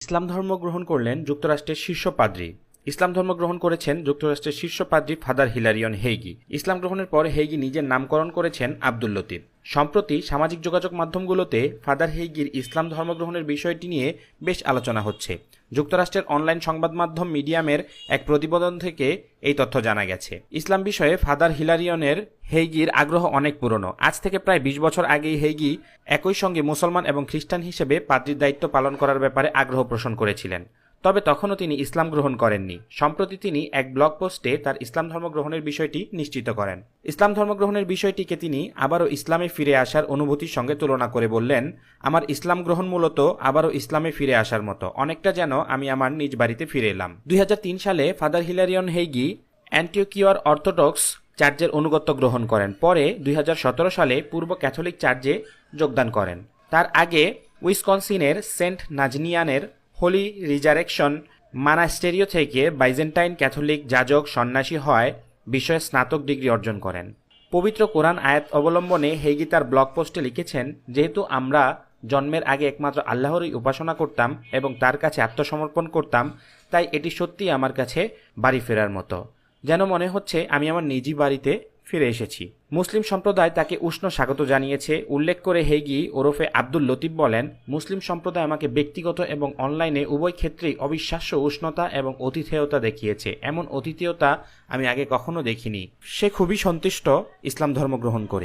ইসলাম ধর্ম গ্রহণ করলেন যুক্তরাষ্ট্রের শীর্ষ পাদ্রী। ইসলাম ধর্ম গ্রহণ করেছেন যুক্তরাষ্ট্রের শীর্ষ পাদ্রী ফাদার হিলারিয়ন হেইগি। ইসলাম গ্রহণের পর হেইগি নিজের নামকরণ করেছেন আব্দুল লতিফ। সম্প্রতি সামাজিক যোগাযোগ মাধ্যমগুলোতে ফাদার হেইগির ইসলাম ধর্মগ্রহণের বিষয়টি নিয়ে বেশ আলোচনা হচ্ছে। যুক্তরাষ্ট্রের অনলাইন সংবাদ মাধ্যম মিডিয়ামের এক প্রতিবেদন থেকে এই তথ্য জানা গেছে। ইসলাম বিষয়ে ফাদার হিলারিয়নের হেইগির আগ্রহ অনেক পুরনো। আজ থেকে প্রায় বিশ বছর আগেই হেইগি একই সঙ্গে মুসলমান এবং খ্রিস্টান হিসেবে পাদ্রির দায়িত্ব পালন করার ব্যাপারে আগ্রহ পোষণ করেছিলেন। তবে তখনও তিনি ইসলাম গ্রহণ করেননি। সম্প্রতি তিনি এক ব্লগ পোস্টে তার ইসলাম ধর্ম গ্রহণের বিষয়টি নিশ্চিত করেন। ইসলাম ধর্ম গ্রহণের বিষয়টিকে তিনি আবারও ইসলামে ফিরে আসার অনুভূতির সঙ্গে তুলনা করে বললেন, আমার ইসলাম গ্রহণ মূলত আবারও ইসলামে ফিরে আসার মতো। অনেকটা যেন আমি আমার নিজ বাড়িতে ফিরে এলাম। দুই হাজার তিন সালে ফাদার হিলারিয়ন হেইগি অ্যান্টিওকিওর অর্থোডক্স চার্চের অনুগত্য গ্রহণ করেন। পরে দুই হাজার সতেরো সালে পূর্ব ক্যাথলিক চার্চে যোগদান করেন। তার আগে উইসকনসিনের সেন্ট নাজনিয়ানের হোলি রিজারেকশন মানাস্টেরিও থেকে বাইজেন্টাইন ক্যাথলিক যাজক সন্ন্যাসী হয় বিষয়ে স্নাতক ডিগ্রি অর্জন করেন। পবিত্র কোরআন আয়াত অবলম্বনে হেগি তার ব্লগ পোস্টে লিখেছেন, যেহেতু আমরা জন্মের আগে একমাত্র আল্লাহরই উপাসনা করতাম এবং তার কাছে আত্মসমর্পণ করতাম, তাই এটি সত্যিই আমার কাছে বাড়ি ফেরার মতো। যেন মনে হচ্ছে আমি আমার নিজি বাড়িতে ফিরে এসেছি। মুসলিম সম্প্রদায় তাকে উষ্ণ স্বাগত জানিয়েছে। উল্লেখ করে হেগি ওরফে আব্দুল লতিফ বলেন, মুসলিম সম্প্রদায় আমাকে ব্যক্তিগত এবং অনলাইনে উভয় ক্ষেত্রেই অবিশ্বাস্য উষ্ণতা এবং অতিথেয়তা দেখিয়েছে। এমন অতিথেয়তা আমি আগে কখনো দেখিনি। সে খুবই সন্তুষ্ট ইসলাম ধর্ম গ্রহণ করে।